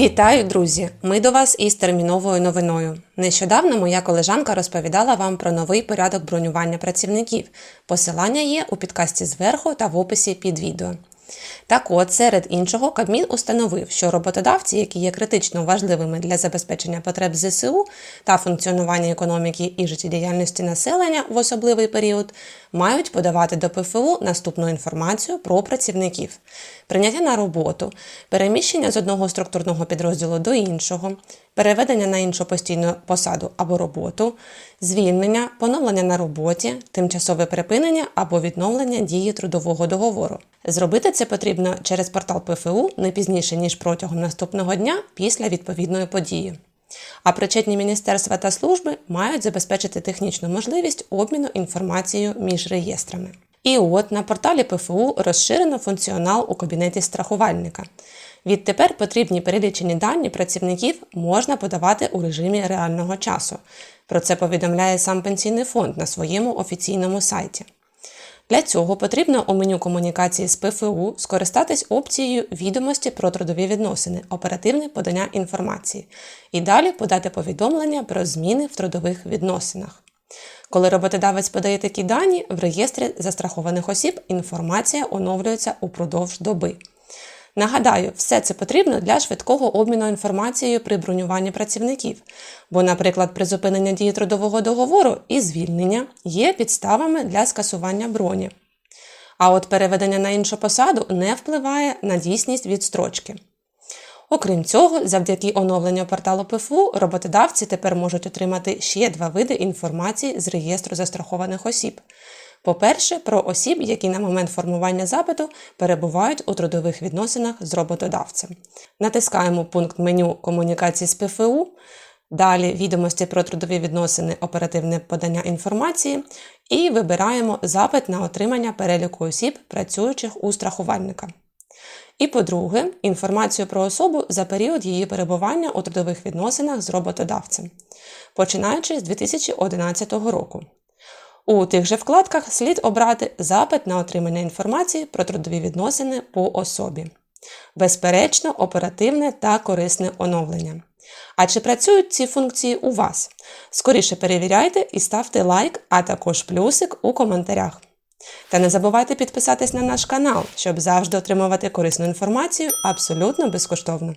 Вітаю, друзі! Ми до вас із терміновою новиною. Нещодавно моя колежанка розповідала вам про новий порядок бронювання працівників. Посилання є у підкасті зверху та в описі під відео. Так от, серед іншого, Кабмін установив, що роботодавці, які є критично важливими для забезпечення потреб ЗСУ та функціонування економіки і життєдіяльності населення в особливий період, мають подавати до ПФУ наступну інформацію про працівників, прийняття на роботу, переміщення з одного структурного підрозділу до іншого, переведення на іншу постійну посаду або роботу, звільнення, поновлення на роботі, тимчасове припинення або відновлення дії трудового договору. Зробити це потрібно через портал ПФУ не пізніше ніж протягом наступного дня після відповідної події. А причетні міністерства та служби мають забезпечити технічну можливість обміну інформацією між реєстрами. І от на порталі ПФУ розширено функціонал у кабінеті страхувальника. Відтепер потрібні перелічені дані працівників можна подавати у режимі реального часу. Про це повідомляє сам пенсійний фонд на своєму офіційному сайті. Для цього потрібно у меню комунікації з ПФУ скористатись опцією відомості про трудові відносини, оперативне подання інформації і далі подати повідомлення про зміни в трудових відносинах. Коли роботодавець подає такі дані, в реєстрі застрахованих осіб інформація оновлюється упродовж доби. Нагадаю, все це потрібно для швидкого обміну інформацією при бронюванні працівників, бо, наприклад, призупинення дії трудового договору і звільнення є підставами для скасування броні. А от переведення на іншу посаду не впливає на дійсність відстрочки. Окрім цього, завдяки оновленню порталу ПФУ роботодавці тепер можуть отримати ще два види інформації з реєстру застрахованих осіб. По-перше, про осіб, які на момент формування запиту перебувають у трудових відносинах з роботодавцем. Натискаємо пункт меню комунікації з ПФУ, далі відомості про трудові відносини, оперативне подання інформації і вибираємо запит на отримання переліку осіб, працюючих у страхувальника. І по-друге, інформацію про особу за період її перебування у трудових відносинах з роботодавцем, починаючи з 2011 року. У тих же вкладках слід обрати запит на отримання інформації про трудові відносини по особі. Безперечно, оперативне та корисне оновлення. А чи працюють ці функції у вас? Скоріше перевіряйте і ставте лайк, а також плюсик у коментарях. Та не забувайте підписатись на наш канал, щоб завжди отримувати корисну інформацію абсолютно безкоштовно.